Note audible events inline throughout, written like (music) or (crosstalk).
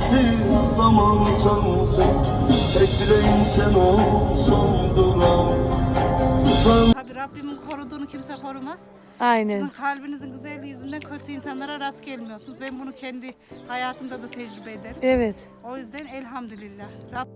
Sensiz zaman utansın Tek dileğim sen ol son duram Sen Tabii Rabbimin koruduğunu kimse korumaz. Sizin Aynen. kalbinizin güzelliği yüzünden kötü insanlara rast gelmiyorsunuz. Ben bunu kendi hayatımda da tecrübe ederim. Evet. O yüzden elhamdülillah. Rab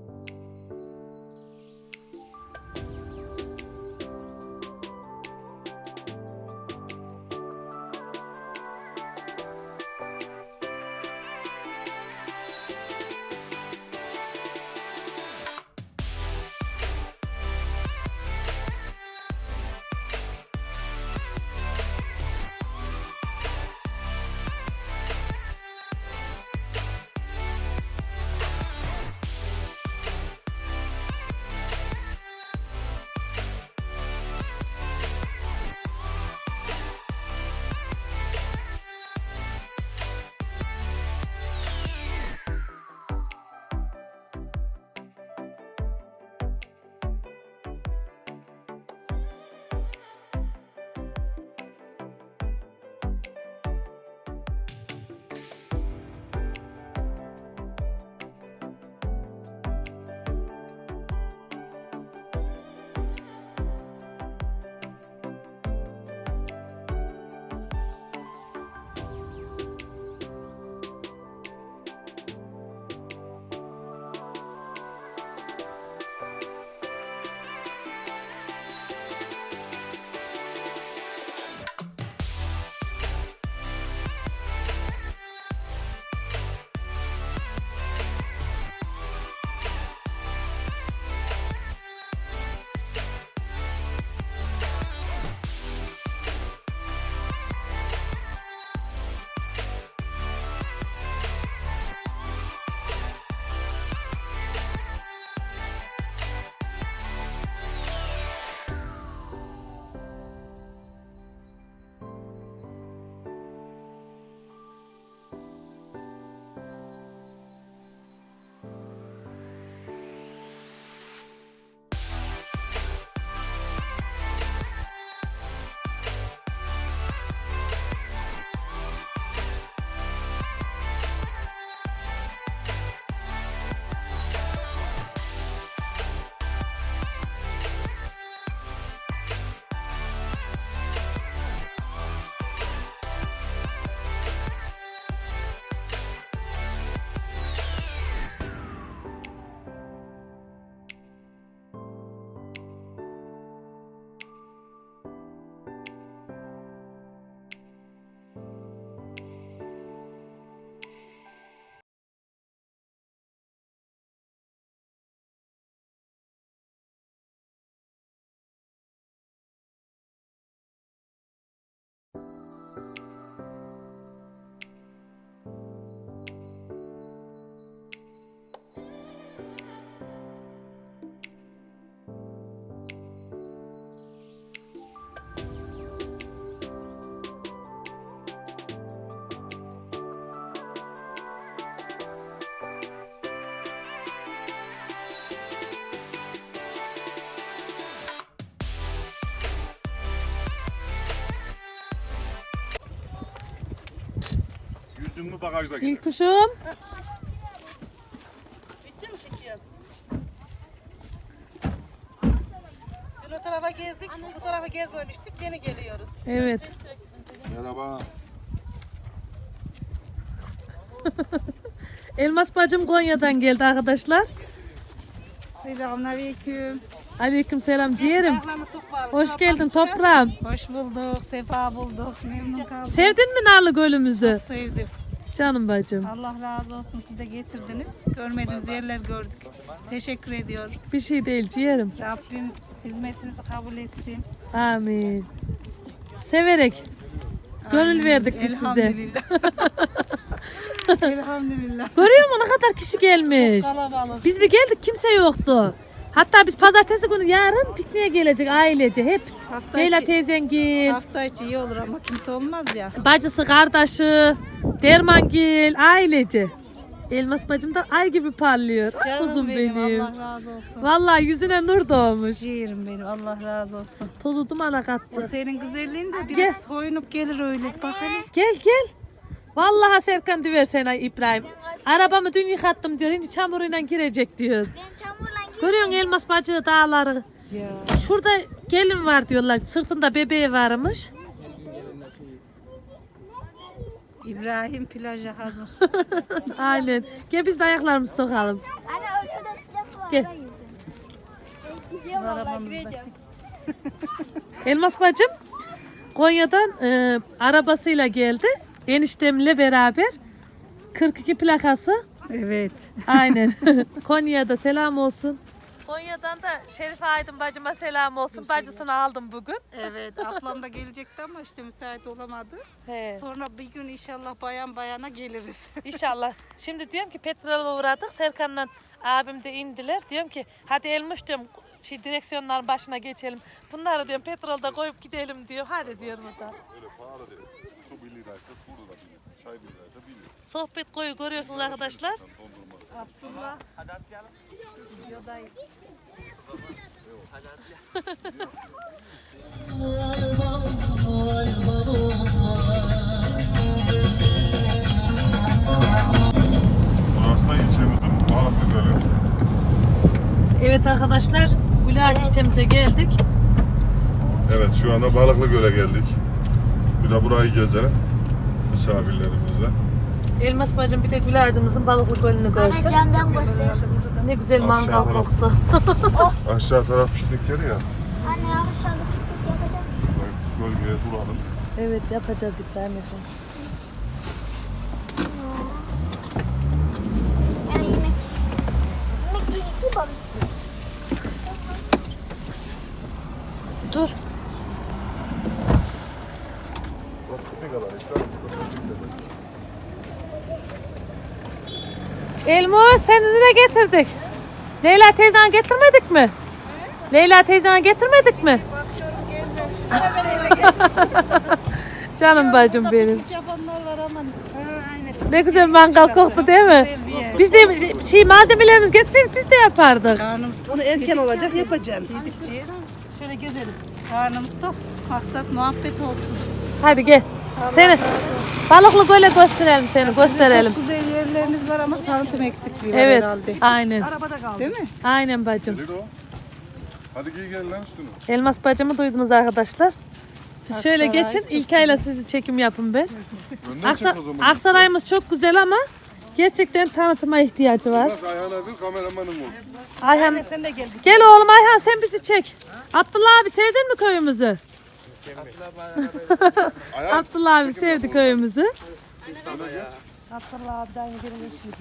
Yüzdün mü bagajda gider. İlkuşum. Bitti mi çekiyor? Dün o tarafa gezdik, bu tarafa gezmemiştik. Yeni geliyoruz. Evet. Merhaba. (laughs) Elmas bacım Konya'dan geldi arkadaşlar. Selamünaleyküm. Aleyküm selam ciğerim. Hoş geldin toprağım. Hoş bulduk, sefa bulduk. Memnun kaldım. Sevdin mi Narlı Gölümüzü? Sevdim. Canım bacım. Allah razı olsun siz de getirdiniz. Görmediğimiz yerler gördük. Teşekkür ediyoruz. Bir şey değil ciğerim. Rabbim hizmetinizi kabul etsin. Amin. Severek. Gönül Amin. verdik biz size. Elhamdülillah. (laughs) Görüyor musun ne kadar kişi gelmiş. Kalabalık. Biz bir geldik kimse yoktu. Hatta biz pazartesi günü yarın pikniğe gelecek ailece hep. Hafta Leyla içi, teyzengil, hafta içi iyi olur ama kimse olmaz ya. bacısı, kardeşi, Dermangil, ailece. Elmas bacım da ay gibi parlıyor. Canım Kuzum benim, benim. Allah razı olsun. Vallahi yüzüne nur doğmuş. Ciğerim benim Allah razı olsun. Tozu dumana O kattı. senin güzelliğin de Gel. biraz soyunup gelir öyle. Bak hele. Gel gel. Vallahi Serkan ay İbrahim. Arabamı dün yıkattım diyor. Şimdi çamuruyla girecek diyor. Ben çamurla gir. Görüyorsun elmas bacı dağları. Ya. Şurada gelin var diyorlar. Sırtında bebeği varmış. İbrahim plaja hazır. (laughs) Aynen. Gel biz de ayaklarımızı sokalım. Anne o şurada silah var. Gel. oraya gireceğim. Gidiyorum valla (laughs) gireceğim. Elmas bacım Konya'dan e, arabasıyla geldi. Eniştemle beraber. 42 plakası. Evet. Aynen. (laughs) Konya'da selam olsun. Konya'dan da Şerife Aydın bacıma selam olsun. Bacısını aldım bugün. Evet ablam da gelecekti ama işte müsait olamadı. He. Sonra bir gün inşallah bayan bayana geliriz. (laughs) İnşallah. Şimdi diyorum ki petrola uğradık. Serkan'la abim de indiler. Diyorum ki hadi Elmuş diyorum şey, direksiyonların başına geçelim. Bunları diyorum petrolda koyup gidelim diyor. Hadi diyorum o da. Öyle pahalı değil. Su bir liraysa burada da bilir. Çay bir liraysa bilir. Sohbet koyu görüyorsunuz arkadaşlar. Dondurma. Burası da ilçemizin Gölü. Evet arkadaşlar Gülay ilçemize geldik. Evet şu anda Balıklı Göl'e geldik. Bir de burayı gezelim. Misafirlerimizle. Elmas bacım bir de Gülay'cımızın balıklı gölünü görsün. camdan göster. Ne güzel Aşağı mangal taraf. koktu. (laughs) Aşağı taraf piknik yeri ya. Anne aşağıda piknik yapacağım. Gölgeye duralım. evet yapacağız İbrahim yemek. Yemek iki balık. Dur. Bak piknik alanı işte. Elmo seni de getirdik. Leyla teyzen getirmedik mi? Leyla teyzen getirmedik mi? (laughs) Canım bacım benim. Yapanlar var. Ne güzel mangal koktu değil mi? Biz de şey malzemelerimiz getirseydik biz de yapardık. Karnımız tok. erken olacak yapacağım. Dedikçe. Şöyle gezelim. Karnımız tok. Maksat muhabbet olsun. Hadi gel. Seni balıklı göle gösterelim seni gösterelim. Yerleriniz var ama tanıtım eksikliği var Evet herhalde. aynen. Arabada kaldı. Değil mi? Aynen bacım. Gelir o. Hadi giy gel lan üstünü. Elmas bacımı duydunuz arkadaşlar. Siz şöyle Aksaray geçin çok İlkay'la sizi çekim yapın ben. Önden Aksa- çek o zaman. Aksaray'ımız çok güzel ama gerçekten tanıtıma ihtiyacı var. Bak ayağına bir kameramanım olsun. Ayhan Sen de gel. gel oğlum Ayhan sen bizi çek. Abdullah abi sevdin mi köyümüzü? Ayağın Abdullah abi sevdi köyümüzü. öyle geç. Abdullah abiden gelin eşi gibi.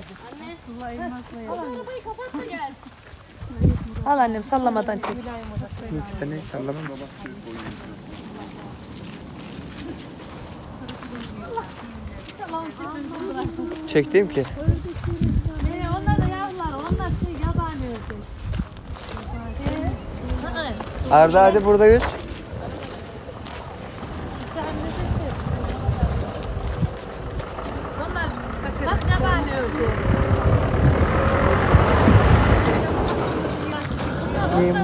Al annem sallamadan çek. Çektim ki. Ee, onlar da yavrular, onlar şey yabani ördek. Arda hadi burada yüz. onlar bak yabani ördek.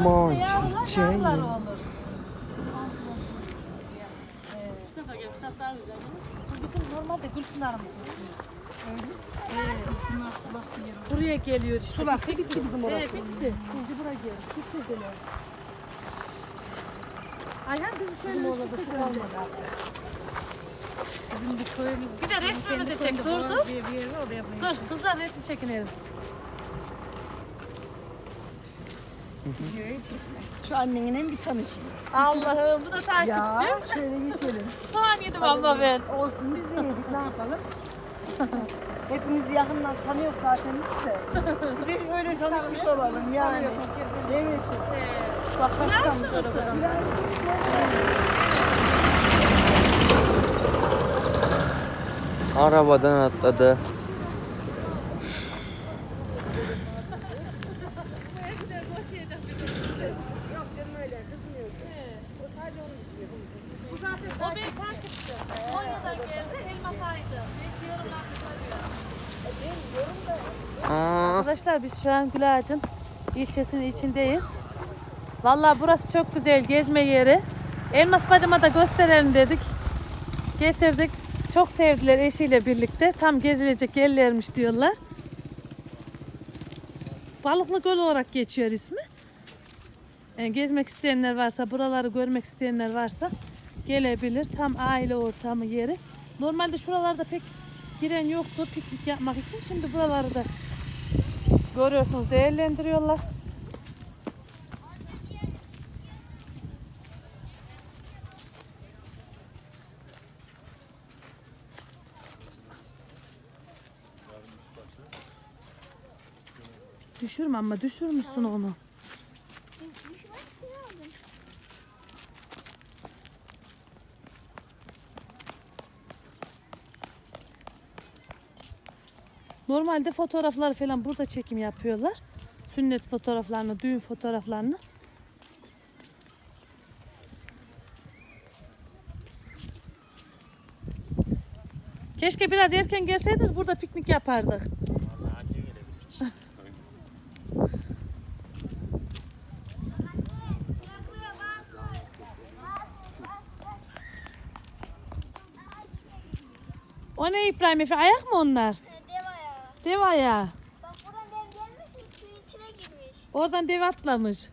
Yavrular olur. Mustafa gel, Mustafa daha güzel. Bu bizim normalde gülpınarımızın ismi. Buraya geliyor işte. Sulak bitti bizim orası. Evet bitti. Şimdi buraya gel. Bitti geliyor. Ayhan bizi şöyle üstü kalmadı. Bizim bir köyümüz. Bir de resmimizi çek. Dur dur. Bir Dur kızlar resim çekinelim. Şu annenin bir tanışayım. Allah'ım bu da takipçi. şöyle geçelim. (laughs) Soğan yedim abla ben. Olsun biz de yedik ne yapalım. (laughs) Hepimiz yakından tanıyor zaten biz de. Bir de öyle tanışmış olalım yani. Evet. Bak bak tanışmış olalım. Arabadan atladı. O benim takipçi. Konya'dan geldi. Elma saydı. Belki yorumlarda Aa, Arkadaşlar biz şu an Gülağaç'ın ilçesinin içindeyiz. Vallahi burası çok güzel gezme yeri. Elmas bacıma da gösterelim dedik. Getirdik. Çok sevdiler eşiyle birlikte. Tam gezilecek yerlermiş diyorlar. Balıklı Göl olarak geçiyor ismi. Yani gezmek isteyenler varsa, buraları görmek isteyenler varsa gelebilir. Tam aile ortamı yeri. Normalde şuralarda pek giren yoktu piknik yapmak için. Şimdi buraları da görüyorsunuz değerlendiriyorlar. Düşürme ama düşürmüşsün onu. Normalde fotoğraflar falan burada çekim yapıyorlar. Sünnet fotoğraflarını, düğün fotoğraflarını. Keşke biraz erken gelseydiniz burada piknik yapardık. O ne İbrahim Efe? Ayak mı onlar? Deva ya. Dev ayağı. Bak buradan dev gelmiş suyun içine girmiş. Oradan dev atlamış.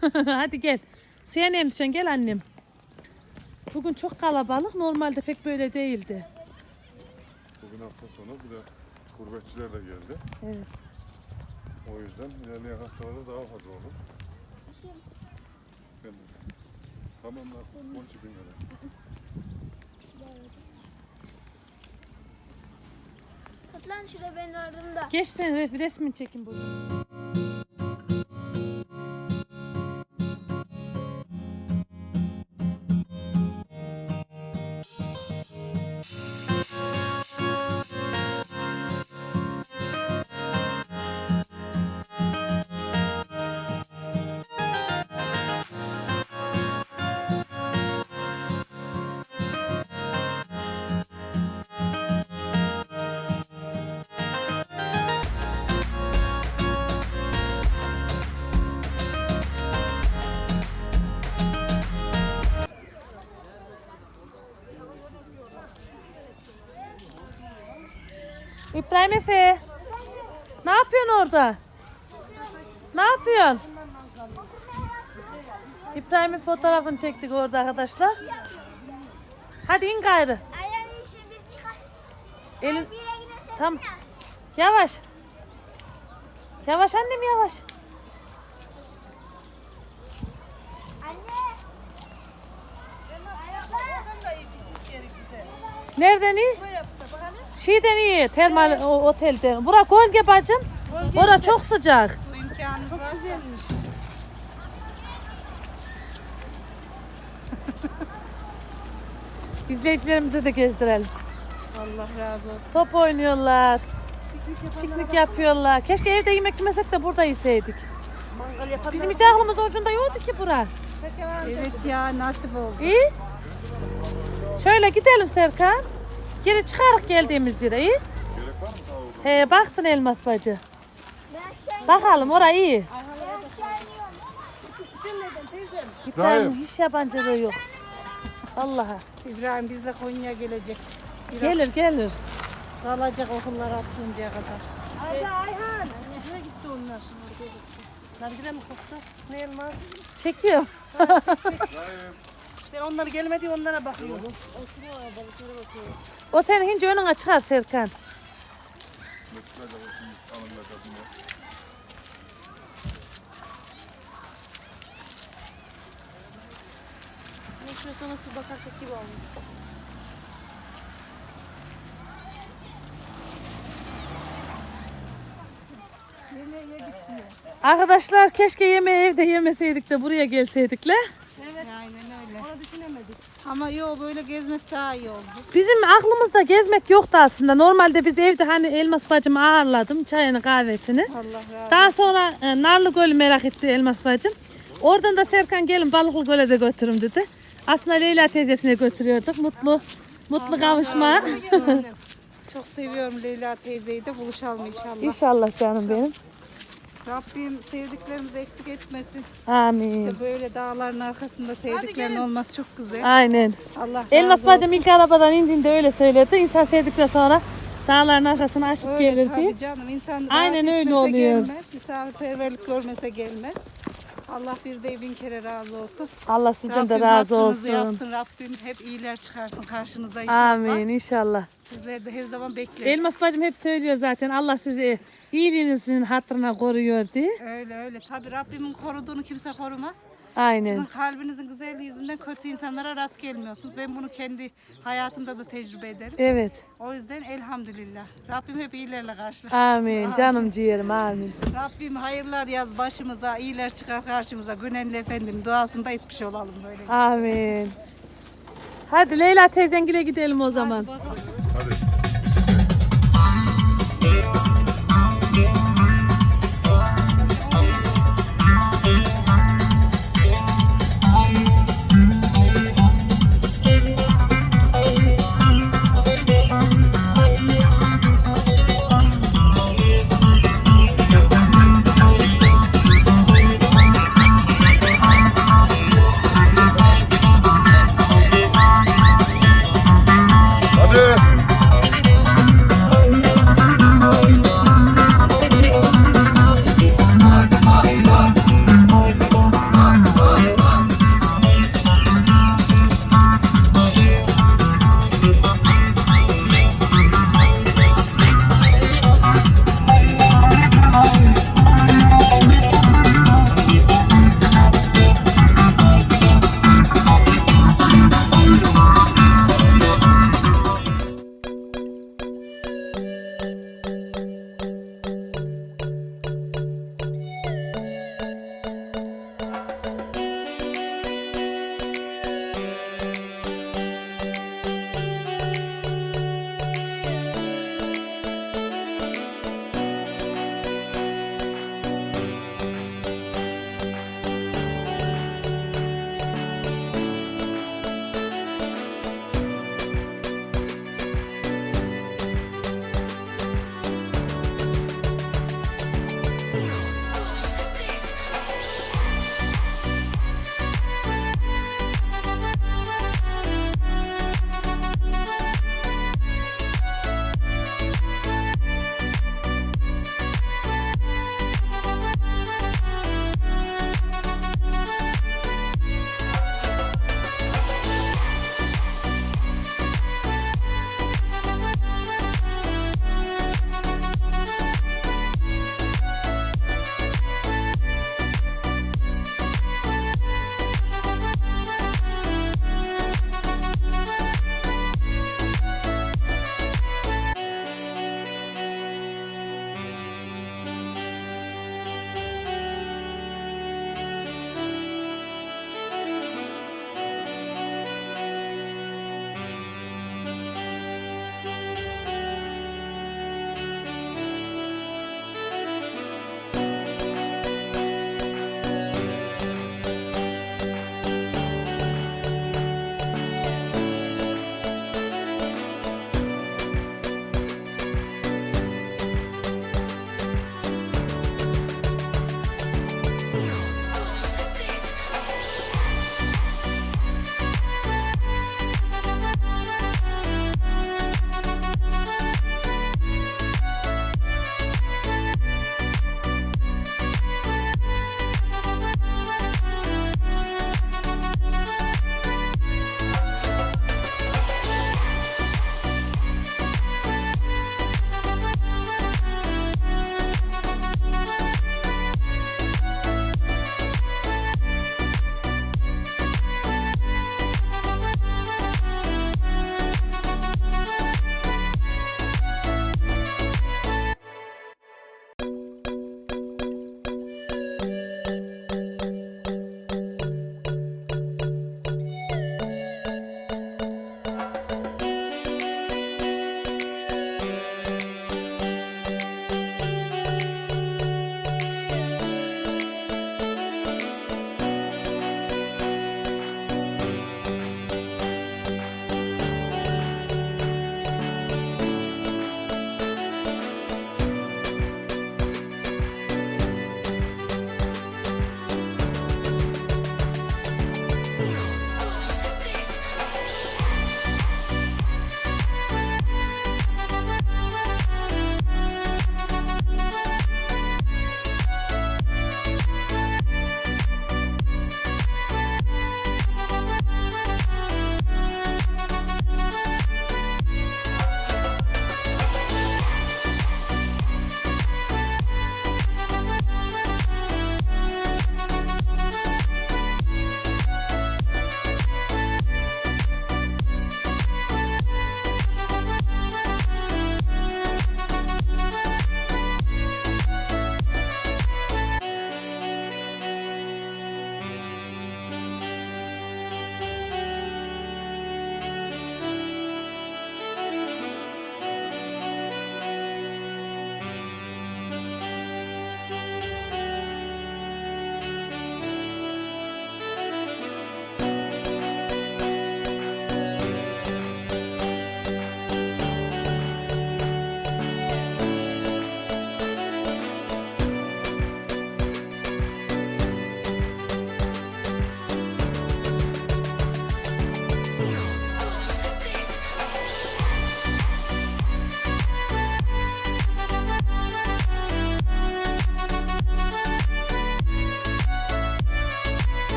(laughs) Hadi gel. Suya ne emeceksin? Gel annem. Bugün çok kalabalık. Normalde pek böyle değildi. Bugün hafta sonu bir de gurbetçiler de geldi. Evet. O yüzden ilerleyen haftalarda daha fazla olur. De. Tamam lan. 12 bin lira. Katlan şurada benim ardımda. Geç sen re- resmin çekin burada. İbrahim Efe. Ne yapıyorsun orada? Ne yapıyorsun? İbrahim'in fotoğrafını çektik orada arkadaşlar. Hadi in gayrı. Ayağını şimdi çıkar. Elin... Tamam. Yavaş. Yavaş annem yavaş. Anne. Nereden iyi? Şeyden iyi. Termal o, otelden. Bura gölge bacım. Bura çok sıcak. İmkanınız var. Güzelmiş. (laughs) İzleyicilerimize de gezdirelim. Allah razı olsun. Top oynuyorlar. Piknik yapıyorlar. Keşke evde yemek yemesek de burada yeseydik. Bizim hiç aklımız ucunda yoktu ki bura. Evet ya nasip oldu. İyi. Şöyle gidelim Serkan. Geri çıkarık geldiğimiz yere iyi. Gerek var mı daha orada? He baksın Elmas bacı. Bakalım orayı iyi. İbrahim hiç yabancılığı yok. Allah'a. İbrahim bizle Konya'ya gelecek. Gelir gelir. Kalacak okullar açılıncaya kadar. Hadi Ayhan. Nereye gitti onlar? Nargile mi koktu? Ne elmas? Çekiyor. (laughs) Ben onlar gelmedi onlara bakıyorum. O senin hince önüne çıkar Serkan. Ne yine. nasıl gibi olmuş. Arkadaşlar keşke yemeği evde yemeseydik de buraya gelseydik le. Evet. Aynen öyle. Onu düşünemedik. Ama yok böyle gezmesi daha iyi oldu. Bizim aklımızda gezmek yoktu aslında. Normalde biz evde hani Elmas bacımı ağırladım. Çayını kahvesini. Allah razı. Daha sonra e, Narlı Gölü merak etti Elmas bacım. Oradan da Serkan gelin Balıklı Göl'e de götürüm dedi. Aslında Leyla teyzesine götürüyorduk. Mutlu mutlu kavuşma. (laughs) Çok seviyorum Leyla teyzeyi de buluşalım inşallah. İnşallah canım benim. Rabbim sevdiklerimizi eksik etmesin. Amin. İşte böyle dağların arkasında sevdiklerin olması çok güzel. Aynen. Allah razı Elmas olsun. bacım ilk arabadan indiğinde öyle söyledi. İnsan sevdikten sonra Dağların arkasını aşıp Öyle gelirdi. tabii canım. İnsan rahat Aynen öyle etmese oluyor. gelmez. Misafirperverlik görmese gelmez. Allah bir de bin kere razı olsun. Allah sizden de razı hatrınızı olsun. yapsın. Rabbim hep iyiler çıkarsın karşınıza inşallah. Amin inşallah. Sizleri de her zaman bekleriz. Elmas bacım hep söylüyor zaten Allah sizi iyiliğinizin hatırına koruyor diye. Öyle öyle. Tabii Rabbimin koruduğunu kimse korumaz. Aynen. Sizin kalbinizin güzelliği yüzünden kötü insanlara rast gelmiyorsunuz. Ben bunu kendi hayatımda da tecrübe ederim. Evet. O yüzden elhamdülillah. Rabbim hep iyilerle karşılaştırsın. Amin. Canım ciğerim amin. Rabbim hayırlar yaz başımıza, iyiler çıkar karşımıza. Günenli Efendi'nin duasında etmiş olalım böyle. Amin. Hadi Leyla teyzengile gidelim o zaman. Hadi. bizi çek.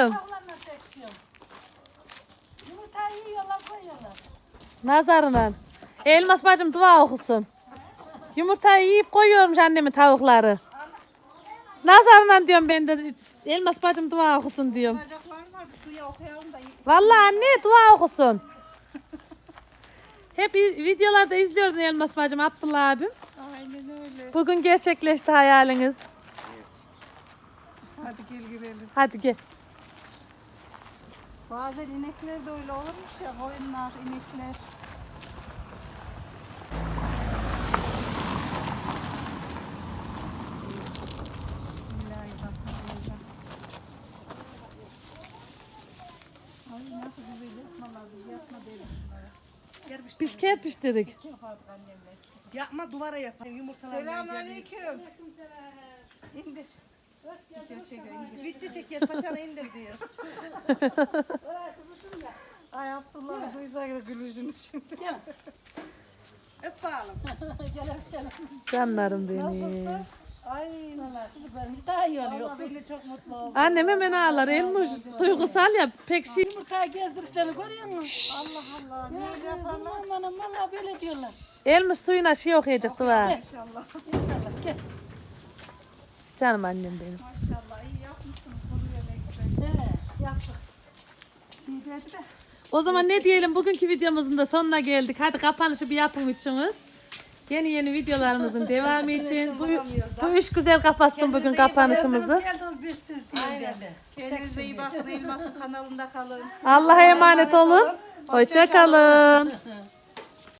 Anacığım? Yumurtayı yiyorlar koyuyorlar. Nazarına. Elmas bacım dua okusun. Yumurtayı yiyip koyuyormuş annemin tavukları. Nazarına diyorum ben de Elmas bacım dua okusun diyorum. Bacaklarım suya okuyalım da. Vallahi anne dua okusun. Hep videolarda izliyordun Elmas bacım Abdullah abim. Aynen öyle. Bugün gerçekleşti hayaliniz. Hadi gel girelim. Hadi gel. Bazen inekler de öyle olurmuş ya koyunlar, inekler. Biz kerpiştirik. Yapma duvara yapayım yumurtalar. Selamünaleyküm. İndir. Video çekiyor indir. Video çekiyor paçanı indir diyor. (laughs) Ay Abdullah duysa da gülüşünü şimdi. Gel. (laughs) Öp bakalım. (laughs) Canlarım benim. Ay çocuklarımız daha iyi oluyor. Valla beni çok mutlu oldum. Annem hemen ağlar. Elmuş duygusal ya pek şey. Yumurtaya gezdirişlerini görüyor musun? Allah Allah. Ne öyle yaparlar? Aman aman valla böyle diyorlar. Elmuş suyuna şey okuyacak dua. İnşallah. İnşallah gel. Canım annem benim. Maşallah iyi yapmışsın. Konuya ne güzel. He, yaptık. Şey dedi de. O zaman ne diyelim bugünkü videomuzun da sonuna geldik. Hadi kapanışı bir yapın üçünüz. Yeni yeni videolarımızın (laughs) devamı için. Bu, bu üç güzel kapatsın bugün kapanışımızı. Geldiniz biz siz diye dedi. Kendinize iyi bakın. Elmas'ın kanalında kalın. Allah'a emanet olun. Hoşça kalın. (laughs)